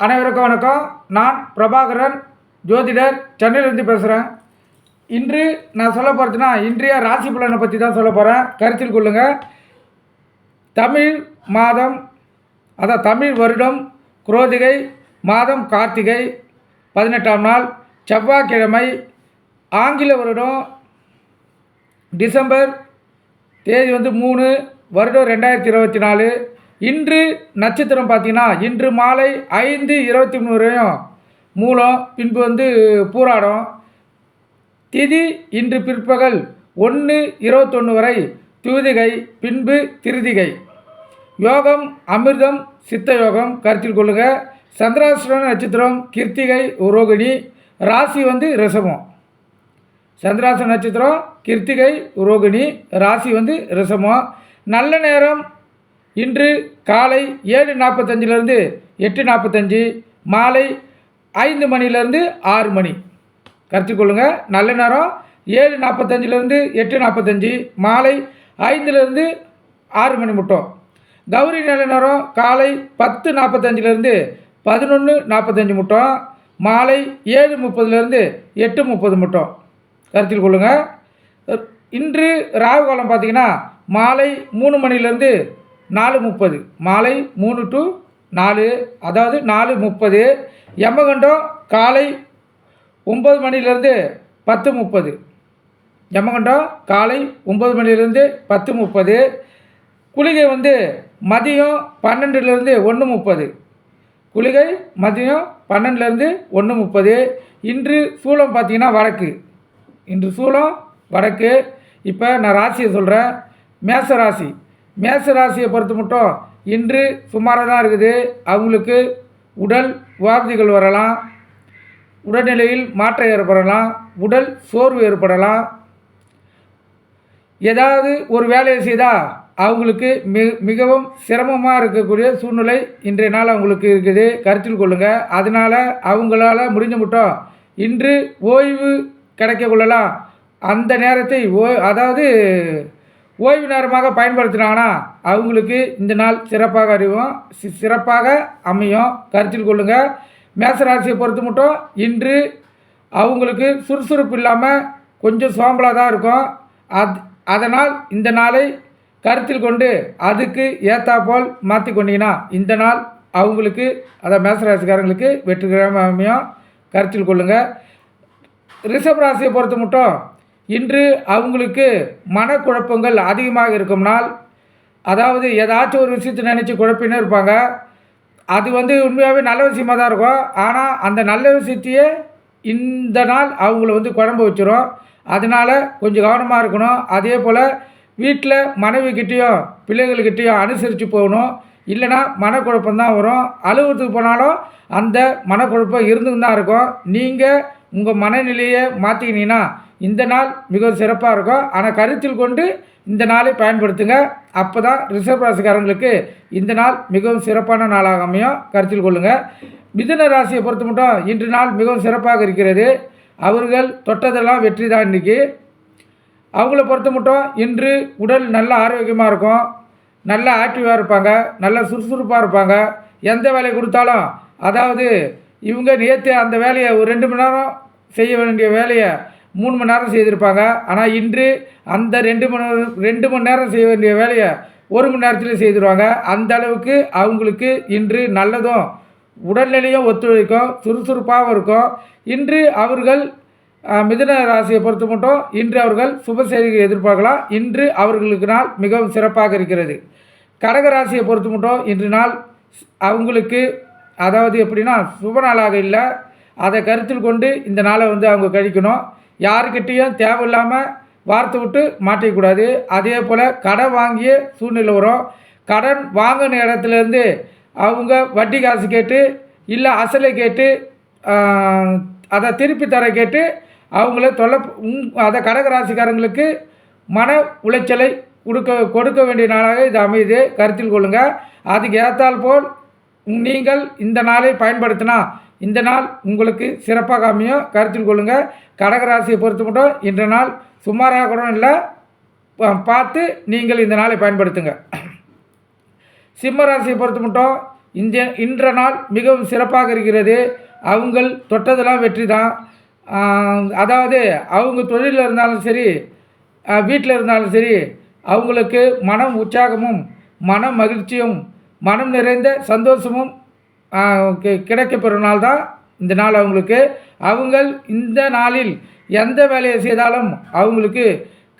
அனைவருக்கும் வணக்கம். நான் பிரபாகரன் ஜோதிடர் சென்னையிலேருந்து பேசுகிறேன் இன்று நான் சொல்ல போகிறதுனா இன்றைய ராசி பலனை பற்றி தான் சொல்ல போகிறேன் கருத்தில் கொள்ளுங்கள் தமிழ் மாதம் அதான் தமிழ் வருடம் குரோதிகை மாதம் கார்த்திகை பதினெட்டாம் நாள் செவ்வாய்க்கிழமை ஆங்கில வருடம் டிசம்பர் தேதி வந்து மூணு வருடம் ரெண்டாயிரத்தி இருபத்தி நாலு இன்று நட்சத்திரம் பார்த்தீங்கன்னா இன்று மாலை ஐந்து இருபத்தி மூணு வரையும் மூலம் பின்பு வந்து பூராடம். திதி இன்று பிற்பகல் ஒன்று இருபத்தொன்று வரை தூதிகை பின்பு திருதிகை. யோகம் அமிர்தம் சித்த யோகம் கருத்தில் கொள்ளுங்க சந்திராசிரம நட்சத்திரம் கிருத்திகை ரோகிணி ராசி வந்து ரிசமம் சந்திராசன நட்சத்திரம் கிருத்திகை ரோகிணி ராசி வந்து ரிசமம் நல்ல நேரம் இன்று காலை ஏழு நாற்பத்தஞ்சிலேருந்து எட்டு நாற்பத்தஞ்சு மாலை ஐந்து மணிலேருந்து ஆறு மணி. கற்றுக்கொள்ளுங்கள் கொள்ளுங்கள் நல்ல நேரம். ஏழு நாற்பத்தஞ்சிலேருந்து எட்டு நாற்பத்தஞ்சு மாலை ஐந்துலேருந்து ஆறு மணி மட்டும். கௌரி நல்ல நேரம். காலை பத்து நாற்பத்தஞ்சிலேருந்து பதினொன்று நாற்பத்தஞ்சு மட்டும். மாலை ஏழு முப்பதுலேருந்து எட்டு முப்பது மட்டும். கருத்தில் கொள்ளுங்கள் இன்று ராகு காலம் பார்த்தீங்கன்னா மாலை மூணு மணிலேருந்து நாலு முப்பது. மாலை மூணு டு நாலு அதாவது நாலு முப்பது. யமகண்டம் காலை ஒம்பது மணிலேருந்து பத்து முப்பது. யமகண்டம் காலை ஒம்பது மணிலேருந்து பத்து முப்பது. குளிகை வந்து மதியம் பன்னெண்டுலேருந்து ஒன்று முப்பது. குளிகை மதியம் பன்னெண்டுலேருந்து ஒன்று முப்பது. இன்று சூளம் பார்த்தீங்கன்னா வடக்கு. இன்று சூளம் வடக்கு. இப்போ நான் ராசியை சொல்கிறேன் மேச ராசி மேச ராசியை பொறுத்த மட்டும் இன்று சுமாராக தான் இருக்குது. அவங்களுக்கு உடல் உபாதைகள் வரலாம். உடல்நிலையில் மாற்றம் ஏற்படலாம். உடல் சோர்வு ஏற்படலாம். ஏதாவது ஒரு வேலையை செய்தால் அவங்களுக்கு மி மிகவும் சிரமமாக இருக்கக்கூடிய சூழ்நிலை இன்றைய நாள் அவங்களுக்கு இருக்குது. கருத்தில் கொள்ளுங்கள் அதனால் அவங்களால முடிஞ்ச மட்டும் இன்று ஓய்வு கிடைக்க கொள்ளலாம். அந்த நேரத்தை ஓ அதாவது ஓய்வு நேரமாக பயன்படுத்தினாங்கன்னா அவங்களுக்கு இந்த நாள் சிறப்பாக அறிவும் சிறப்பாக அமையும். கருத்தில் கொள்ளுங்கள் மேசராசியை பொறுத்து மட்டும் இன்று அவங்களுக்கு சுறுசுறுப்பு இல்லாமல் கொஞ்சம் சோம்பலாக தான் இருக்கும். அத் அதனால் இந்த நாளை கருத்தில் கொண்டு அதுக்கு ஏத்தாப்போல் மாற்றி கொண்டீங்கன்னா இந்த நாள் அவங்களுக்கு அதை மேசராசிக்காரங்களுக்கு வெற்றிகரமாக அமையும். கருத்தில் கொள்ளுங்கள் ரிஷப் ராசியை பொறுத்து மட்டும் இன்று அவங்களுக்கு மனக்குழப்பங்கள் அதிகமாக இருக்கும்னால் அதாவது ஏதாச்சும் ஒரு விஷயத்தை நினச்சி குழப்பின்னு இருப்பாங்க. அது வந்து உண்மையாகவே நல்ல விஷயமா தான் இருக்கும். ஆனால் அந்த நல்ல விஷயத்தையே இந்த நாள் அவங்கள வந்து குழம்பு வச்சிரும். அதனால் கொஞ்சம் கவனமாக இருக்கணும். அதே போல் வீட்டில் மனைவிக்கிட்டேயும் பிள்ளைகள்கிட்டேயும் அனுசரித்து போகணும். இல்லைன்னா மனக்குழப்பந்தான் வரும். அலுவலகத்துக்கு போனாலும் அந்த மனக்குழப்பம் இருந்துன்னு தான் இருக்கும். நீங்கள் உங்கள் மனநிலையை மாற்றிக்கினீங்கன்னா இந்த நாள் மிகவும் சிறப்பாக இருக்கும். ஆனால் கருத்தில் கொண்டு இந்த நாளை பயன்படுத்துங்க. அப்போ தான் ரிசர்வ் ராசிக்காரங்களுக்கு இந்த நாள் மிகவும் சிறப்பான நாளாக அமையும். கருத்தில் கொள்ளுங்கள் மிதுன ராசியை பொறுத்த மட்டும் இன்று நாள் மிகவும் சிறப்பாக இருக்கிறது. அவர்கள் தொட்டதெல்லாம் வெற்றி தான் இன்றைக்கி அவங்கள பொறுத்த மட்டும் இன்று உடல் நல்ல ஆரோக்கியமாக இருக்கும். நல்ல ஆக்டிவாக இருப்பாங்க. நல்ல சுறுசுறுப்பாக இருப்பாங்க. எந்த வேலையை கொடுத்தாலும் அதாவது இவங்க நேற்று அந்த வேலையை ஒரு ரெண்டு மணி நேரம் செய்ய வேண்டிய வேலையை மூணு மணி நேரம் செய்திருப்பாங்க. ஆனால் இன்று அந்த ரெண்டு மணி நேரம் ரெண்டு மணி நேரம் செய்ய வேண்டிய வேலையை ஒரு மணி நேரத்தில் செய்திருவாங்க. அந்த அளவுக்கு அவங்களுக்கு இன்று நல்லதும் உடல்நிலையும் ஒத்துழைக்கும் சுறுசுறுப்பாகவும் இருக்கும். இன்று அவர்கள் மிதுன ராசியை பொறுத்து மட்டும் இன்று அவர்கள் சுப செய்திகளை எதிர்பார்க்கலாம். இன்று அவர்களுக்கு நாள் மிகவும் சிறப்பாக இருக்கிறது. கடக ராசியை பொறுத்து மட்டும் இன்று நாள் அவங்களுக்கு அதாவது எப்படின்னா சுப நாளாக இல்லை. அதை கருத்தில் கொண்டு இந்த நாளை வந்து அவங்க கழிக்கணும். யாருக்கிட்டேயும் தேவையில்லாமல் வார்த்தை விட்டு மாட்டிக்கூடாது. அதே போல் கடன் வாங்கிய சூழ்நிலை வரும் கடன் வாங்கின இடத்துலேருந்து அவங்க வட்டி காசு கேட்டு இல்லை அசலை கேட்டு அதை திருப்பி தர கேட்டு அவங்கள தொல்லை உங் அதை கடகராசிக்காரங்களுக்கு மன உளைச்சலை கொடுக்க கொடுக்க வேண்டிய நாளாக இது அமையுது. கருத்தில் கொள்ளுங்கள் அதுக்கு ஏற்றால் போல் நீங்கள் இந்த நாளை பயன்படுத்தினா இந்த நாள் உங்களுக்கு சிறப்பாக அமையும் கருத்தில் கொள்ளுங்கள் கடகராசியை பொறுத்து மட்டும் இன்ற நாள் சுமாராக கூட இல்லை பார்த்து நீங்கள் இந்த நாளை பயன்படுத்துங்க. சிம்ம ராசியை மட்டும் இந்த இன்ற நாள் மிகவும் சிறப்பாக இருக்கிறது. அவங்கள் தொட்டதெல்லாம் வெற்றி தான் அதாவது அவங்க தொழிலில் இருந்தாலும் சரி வீட்டில் இருந்தாலும் சரி அவங்களுக்கு மனம் உற்சாகமும் மன மகிழ்ச்சியும் மனம் நிறைந்த சந்தோஷமும் கிடைக்கப்பெறும் நாள் தான் இந்த நாள் அவங்களுக்கு. அவங்கள் இந்த நாளில் எந்த வேலையை செய்தாலும் அவங்களுக்கு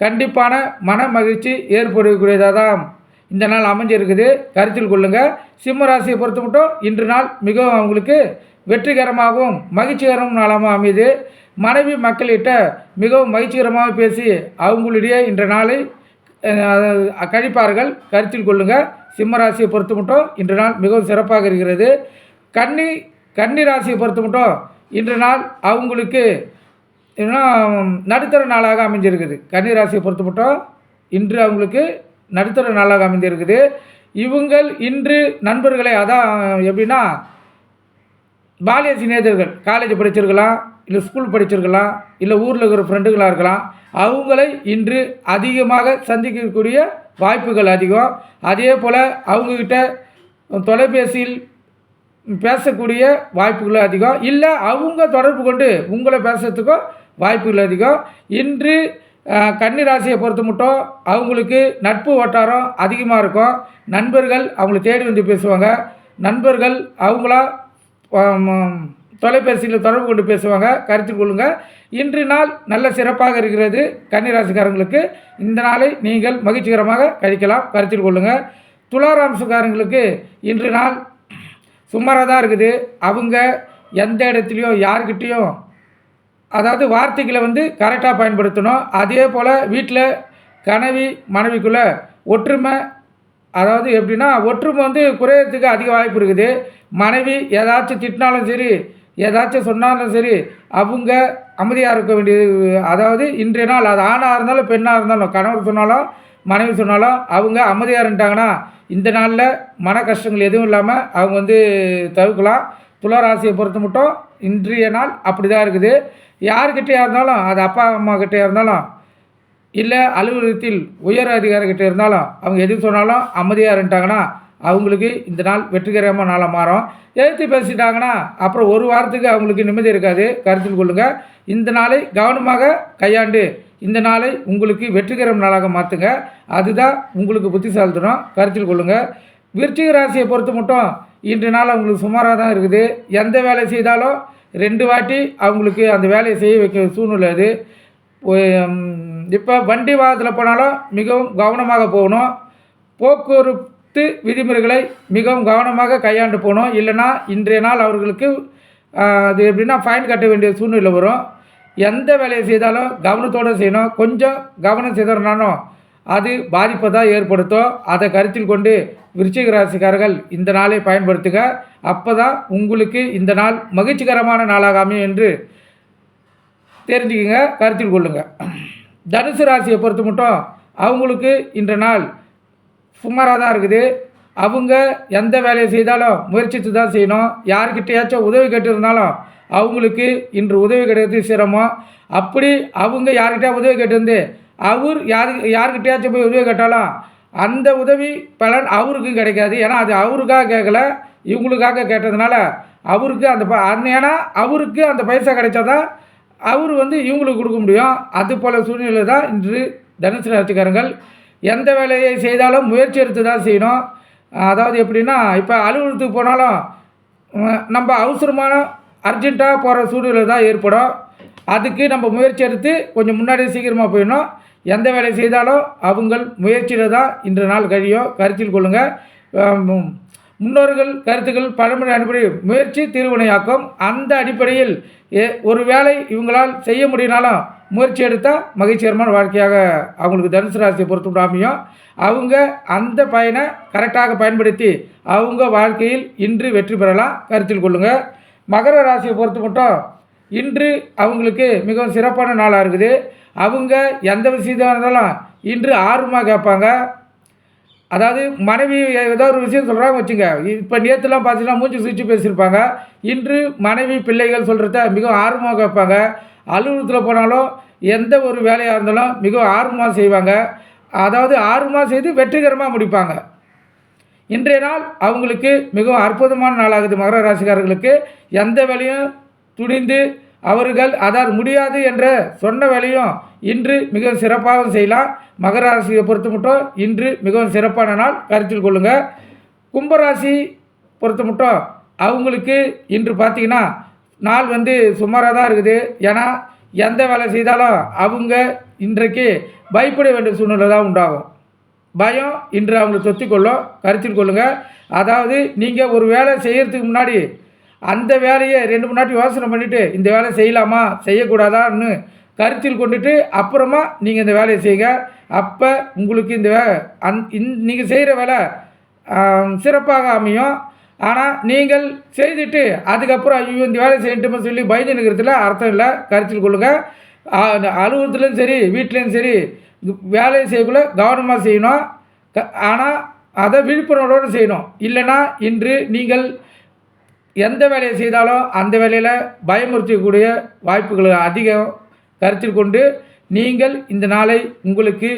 கண்டிப்பான மன மகிழ்ச்சி ஏற்படக்கூடியதாக தான் இந்த நாள் அமைஞ்சிருக்குது. கருத்தில் கொள்ளுங்கள் சிம்ம ராசியை பொறுத்த மட்டும் இன்று நாள் மிகவும் அவங்களுக்கு வெற்றிகரமாகவும் மகிழ்ச்சிகரமும் நாளாகவும் அமையுது. மனைவி மக்கள்கிட்ட மிகவும் மகிழ்ச்சிகரமாக பேசி அவங்களுடைய இன்ற நாளை கழிப்பார்கள். கருத்தில் கொள்ளுங்கள் சிம்ம ராசியை பொறுத்து மட்டும் இன்று நாள் மிகவும் சிறப்பாக இருக்கிறது. கன்னி கன்னி ராசியை பொறுத்து மட்டும் இன்று நாள் அவங்களுக்கு இன்னும் நடுத்தர நாளாக அமைஞ்சிருக்குது. கன்னி ராசியை பொறுத்து மட்டும் இன்று அவங்களுக்கு நடுத்தர நாளாக அமைந்திருக்குது இவங்கள் இன்று நண்பர்களை அதான் எப்படின்னா பாலிய சிநேதர்கள் காலேஜ் படிச்சிருக்கலாம் இல்லை ஸ்கூல் படிச்சிருக்கலாம் இல்லை ஊரில் இருக்கிற ஃப்ரெண்டுகளாக இருக்கலாம். அவங்களை இன்று அதிகமாக சந்திக்கக்கூடிய வாய்ப்புகள் அதிகம். அதே போல் அவங்கக்கிட்ட தொலைபேசியில் பேசக்கூடிய வாய்ப்புகளும் அதிகம். இல்லை அவங்க தொடர்பு கொண்டு உங்களை பேசுறதுக்கும் வாய்ப்புகள் அதிகம். இன்று அஹ், கன்னி ராசியை பொறுத்த மட்டும் அவங்களுக்கு நட்பு வட்டாரம் அதிகமாக இருக்கும். நண்பர்கள் அவங்களை தேடி வந்து பேசுவாங்க. நண்பர்கள் அவங்களா தொலைபேசியில் தொடர்பு கொண்டு பேசுவாங்க. கருத்து கொள்ளுங்கள் இன்று நாள் நல்ல சிறப்பாக இருக்கிறது கன்னிராசிக்காரங்களுக்கு. இந்த நாளை நீங்கள் மகிழ்ச்சிகரமாக கழிக்கலாம். கருத்தில் கொள்ளுங்கள் துளாராம்சக்காரங்களுக்கு இன்று நாள் சுமாராக தான் இருக்குது. அவங்க எந்த இடத்துலையும் யார்கிட்டேயும் அதாவது வார்த்தைகளை வந்து கரெக்டாக பயன்படுத்தணும். அதே போல் வீட்டில் கனவி மனைவிக்குள்ளே ஒற்றுமை அதாவது எப்படின்னா ஒற்றுமை வந்து குறையறதுக்கு அதிக வாய்ப்பு இருக்குது. மனைவி ஏதாச்சும் திட்டினாலும் சரி ஏதாச்சும் சொன்னாலும் சரி அவங்க அமைதியாக இருக்க வேண்டியது அதாவது இன்றைய நாள் அது ஆணாக இருந்தாலும் பெண்ணாக இருந்தாலும் கணவர் சொன்னாலும் மனைவி சொன்னாலும் அவங்க அமைதியாக இருந்துட்டாங்கன்னா இந்த நாளில் மன கஷ்டங்கள் எதுவும் இல்லாமல் அவங்க வந்து தவிர்க்கலாம். துளராசியை பொறுத்த மட்டும் இன்றைய நாள் அப்படி தான் இருக்குது. யார்கிட்டயா இருந்தாலும் அது அப்பா அம்மா கிட்டே இருந்தாலும் இல்லை அலுவலகத்தில் உயர் அதிகாரிகிட்ட இருந்தாலும் அவங்க எது சொன்னாலும் அமைதியாக இருந்துட்டாங்கன்னா அவங்களுக்கு இந்த நாள் வெற்றிகரமாக நாளாக மாறும். எழுத்து பேசிட்டாங்கன்னா அப்புறம் ஒரு வாரத்துக்கு அவங்களுக்கு நிம்மதி இருக்காது. கருத்தில் கொள்ளுங்கள் இந்த நாளை கவனமாக கையாண்டு இந்த நாளை உங்களுக்கு வெற்றிகரம் நாளாக மாற்றுங்க அதுதான் உங்களுக்கு புத்திசாலித்தனம். கருத்தில் கொள்ளுங்கள் விருச்சிக ராசியை பொறுத்து மட்டும் இன்று நாள் அவங்களுக்கு சுமாராக தான் இருக்குது. எந்த வேலை செய்தாலும் ரெண்டு வாட்டி அவங்களுக்கு அந்த வேலையை செய்ய வைக்க சூழ்நிலை அது. இப்போ வண்டி வாகனத்தில் போனாலும் மிகவும் கவனமாக போகணும். போக்குவரத்து விதிமுறைகளை மிகவும் கவனமாக கையாண்டு போகணும் இல்லைன்னா இன்றைய நாள் அவர்களுக்கு அது எப்படின்னா ஃபைன் கட்ட வேண்டிய சூழ்நிலை வரும். எந்த வேலையை செய்தாலும் கவனத்தோடு செய்யணும். கொஞ்சம் கவனம் சிதறினாலும் அது பாதிப்பை தான் ஏற்படுத்தும். அதை கருத்தில் கொண்டு விருச்சிக ராசிக்காரர்கள் இந்த நாளை பயன்படுத்துக. அப்போ தான் உங்களுக்கு இந்த நாள் மகிழ்ச்சிகரமான நாளாக அமையும் என்று தெரிஞ்சுக்கங்க கருத்தில் கொள்ளுங்கள் தனுசு ராசியை பொறுத்து மட்டும் அவங்களுக்கு இன்ற நாள் சுமாராக தான் இருக்குது. அவங்க எந்த வேலையை செய்தாலும் முயற்சித்து தான் செய்யணும். யார்கிட்டயாச்சும் உதவி கேட்டிருந்தாலும் அவங்களுக்கு இன்று உதவி கிடைக்கிறது சிரமம். அப்படி அவங்க யார்கிட்டயா உதவி கேட்டிருந்து அவர் யாரு யார்கிட்டயாச்சும் போய் உதவி கேட்டாலும் அந்த உதவி பலன் அவருக்கும் கிடைக்காது. ஏன்னா அது அவருக்காக கேட்கல இவங்களுக்காக கேட்டதுனால அவருக்கு அந்த ப ஏன்னா அவருக்கு அந்த பைசா கிடைச்சாதான் அவர் வந்து இவங்களுக்கு கொடுக்க முடியும். அது போல் சூழ்நிலை தான் இன்று தனுசு ராசிக்காரங்கள் எந்த வேலையை செய்தாலும் முயற்சி எடுத்து தான் செய்யணும். அதாவது எப்படின்னா இப்போ அலுவலகத்துக்கு போனாலும் நம்ம அவசரமான அர்ஜென்ட்டாக போகிற சூழ்நிலை தான் ஏற்படும். அதுக்கு நம்ம முயற்சி எடுத்து கொஞ்சம் முன்னாடியே சீக்கிரமாக போயிடணும். எந்த வேலை செய்தாலும் அவங்கள் முயற்சியில் தான் இன்று நாள் கழியும். கருத்தில் கொள்ளுங்கள் முன்னோர்கள் கருத்துக்கள் பழமொழி அடிப்படை முயற்சி திருவினையாக்கும் அந்த அடிப்படையில் ஏ ஒரு வேலை இவங்களால் செய்ய முடியினாலும் முயற்சி எடுத்தால் மகிழ்ச்சிகரமான வாழ்க்கையாக அவங்களுக்கு தனுசு ராசியை பொறுத்து அமையும் அவங்க அந்த பயனை கரெக்டாக பயன்படுத்தி அவங்க வாழ்க்கையில் இன்று வெற்றி பெறலாம். கருத்தில் கொள்ளுங்கள் மகர ராசியை பொறுத்து மட்டும் இன்று அவங்களுக்கு மிகவும் சிறப்பான நாளாக இருக்குது. அவங்க எந்த விஷயத்தாக இருந்தாலும் இன்று ஆர்வமாக கேட்பாங்க. அதாவது மனைவி ஏதோ ஒரு விஷயம் சொல்கிறாங்க வச்சுங்க. இப்போ நேற்றுலாம் பார்த்தீங்கன்னா மூஞ்சி சுவிச்சு பேசியிருப்பாங்க. இன்று மனைவி பிள்ளைகள் சொல்கிறத மிகவும் ஆர்வமாக கேட்பாங்க. அலுவலகத்தில் போனாலும் எந்த ஒரு வேலையாக இருந்தாலும் மிகவும் ஆர்வமாக செய்வாங்க. அதாவது ஆர்வமாக செய்து வெற்றிகரமாக முடிப்பாங்க. இன்றைய நாள் அவங்களுக்கு மிகவும் அற்புதமான நாளாகுது மகர ராசிக்காரர்களுக்கு. எந்த வேலையும் துணிந்து அவர்கள் அதாவது முடியாது என்ற சொன்ன வேலையும் இன்று மிக சிறப்பாக செய்யலாம். மகர ராசியை பொறுத்து மட்டும் இன்று மிகவும் சிறப்பான நாள். கருத்தில் கொள்ளுங்கள் கும்பராசி பொறுத்த மட்டும் அவங்களுக்கு இன்று பார்த்தீங்கன்னா நாள் வந்து சுமாராக தான் இருக்குது. ஏன்னா எந்த வேலை செய்தாலும் அவங்க இன்றைக்கு பயப்பட வேண்டிய சூழ்நிலை தான் உண்டாகும். பயம் இன்று அவங்களை சொத்திக்கொள்ளும் கருத்தில் கொள்ளுங்கள் அதாவது நீங்கள் ஒரு வேலை செய்கிறதுக்கு முன்னாடி அந்த வேலையை ரெண்டு மூணு நாட்டு யோசனை பண்ணிவிட்டு இந்த வேலை செய்யலாமா? செய்யக்கூடாதான்னு கருத்தில் கொண்டுட்டு அப்புறமா நீங்கள் இந்த வேலையை செய்யுங்க அப்போ உங்களுக்கு இந்த வே அந் இந் நீங்கள் செய்கிற வேலை சிறப்பாக அமையும். ஆனால் நீங்கள் செய்துட்டு அதுக்கப்புறம் ஐயோ இந்த வேலை செய்யட்டுமே சொல்லி பயந்து நிற்கிறதுல அர்த்தம் இல்லை. கருத்தில் கொள்ளுங்கள் அலுவலகத்துலேயும் சரி வீட்லேயும் சரி வேலையை செய்யக்குள்ள கவனமாக செய்யணும். க ஆனால் அதை விழிப்புணர்வோடு செய்யணும். இல்லைன்னா இன்று நீங்கள் எந்த வேலையை செய்தாலும் அந்த வேலையில் பயமுறுத்தக்கூடிய வாய்ப்புகள் அதிகம். கருத்தில் கொண்டு நீங்கள் இந்த நாளை உங்களுக்கு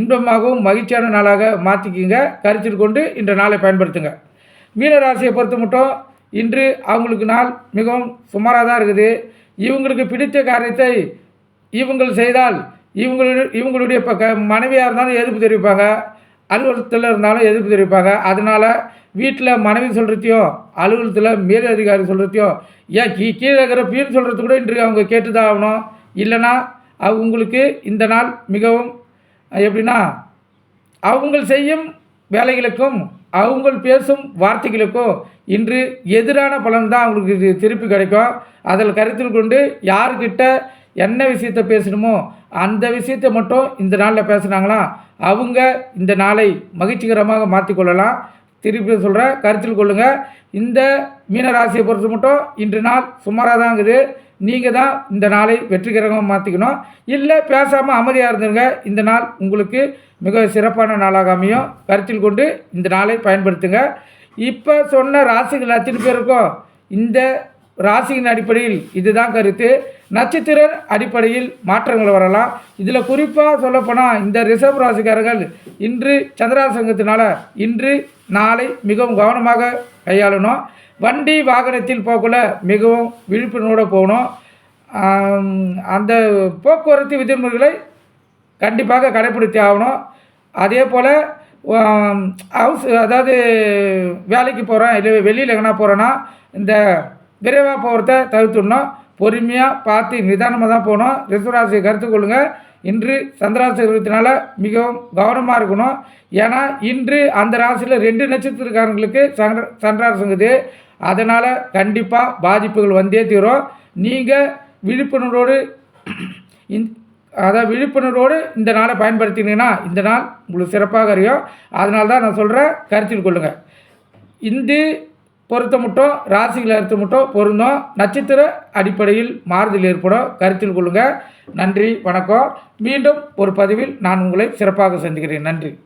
இன்பமாகவும் மகிழ்ச்சியான நாளாக மாற்றிக்கிங்க கருத்தில் கொண்டு இந்த நாளை பயன்படுத்துங்க. மீனராசியை பொறுத்த மட்டும் இன்று அவங்களுக்கு நாள் மிகவும் சுமாராக தான் இருக்குது. இவங்களுக்கு பிடித்த காரியத்தை இவங்கள் செய்தால் இவங்களுடைய இவங்களுடைய மனைவியாக இருந்தாலும் எதிர்ப்பு தெரிவிப்பாங்க. அலுவலகத்தில் இருந்தாலும் எதிர்ப்பு தெரிவிப்பாங்க. அதனால் வீட்டில் மனைவி சொல்கிறதையும் அலுவலகத்தில் மேல் அதிகாரி சொல்கிறதையும் ஏன் கீ கீழே இருக்கிற பீன் சொல்கிறது கூட இன்று அவங்க கேட்டு தான் ஆகணும். இல்லைன்னா அவங்களுக்கு இந்த நாள் மிகவும் எப்படின்னா அவங்கள் செய்யும் வேலைகளுக்கும் அவங்கள் பேசும் வார்த்தைகளுக்கும் இன்று எதிரான பலன் தான் அவங்களுக்கு திருப்பி கிடைக்கும். அதில் கருத்தில் கொண்டு யார்கிட்ட என்ன விஷயத்தை பேசணுமோ அந்த விஷயத்தை மட்டும் இந்த நாளில் பேசுனாங்களா? அவங்க இந்த நாளை மகிழ்ச்சிகரமாக மாற்றிக்கொள்ளலாம். திருப்பி சொல்கிறேன் கருத்தில் கொள்ளுங்கள் இந்த மீனராசியை பொறுத்து மட்டும் இன்று நாள் சுமாராக தான் இருக்குது. நீங்கள் தான் இந்த நாளை வெற்றிகரமாக மாற்றிக்கணும். இல்லை பேசாமல் அமைதியாக இருந்துருங்க. இந்த நாள் உங்களுக்கு மிக சிறப்பான நாளாக அமையும். கருத்தில் கொண்டு இந்த நாளை பயன்படுத்துங்க. இப்போ சொன்ன ராசிகள் அத்தனை பேருக்கும் இந்த ராசியின் அடிப்படையில் இதுதான் கருத்து. நட்சத்திர அடிப்படையில் மாற்றங்கள் வரலாம். இதில் குறிப்பாக சொல்லப்போனால் இந்த ரிசர்வ் ராசிக்காரர்கள் இன்று சந்திராசங்கத்தினால இன்று நாளை மிகவும் கவனமாக கையாளணும். வண்டி வாகனத்தில் போகக்குள்ள மிகவும் விழிப்புணர்வோடு போகணும். அந்த போக்குவரத்து விதிமுறைகளை கண்டிப்பாக கடைப்பிடித்து ஆகணும். அதே போல் ஹவுஸ் அதாவது வேலைக்கு போகிறேன் இல்லை வெளியில் எங்கன்னா போகிறேன்னா இந்த விரைவாக போகிறத தவிர்த்துடணும். பொறுமையாக பார்த்து நிதானமாக தான் போகணும். ரிசர்வராசியை கருத்து கொள்ளுங்கள் இன்று சந்திராசி இருக்கிறதுனால மிகவும் கவனமாக இருக்கணும். ஏன்னா இன்று அந்த ராசியில் ரெண்டு நட்சத்திரக்காரங்களுக்கு சந்திர சந்திராசங்குது அதனால் கண்டிப்பாக பாதிப்புகள் வந்தே தீரும். நீங்கள் விழிப்புணர்வோடு இந் அதான் விழிப்புணர்வோடு இந்த நாளை பயன்படுத்தினீங்கன்னா இந்த நாள் உங்களுக்கு சிறப்பாக அறியும். அதனால தான் நான் சொல்கிறேன் கருத்தில் கொள்ளுங்கள் இந்து பொருத்தமுட்டோ ராசிகள் அறுத்தமுட்டோ அறுத்த பொருந்தும் நட்சத்திர அடிப்படையில் மாறுதல் ஏற்படும். கருத்தில் கொள்ளுங்கள் நன்றி வணக்கம். மீண்டும் ஒரு பதிவில் நான் உங்களை சிறப்பாக சந்திக்கிறேன். நன்றி.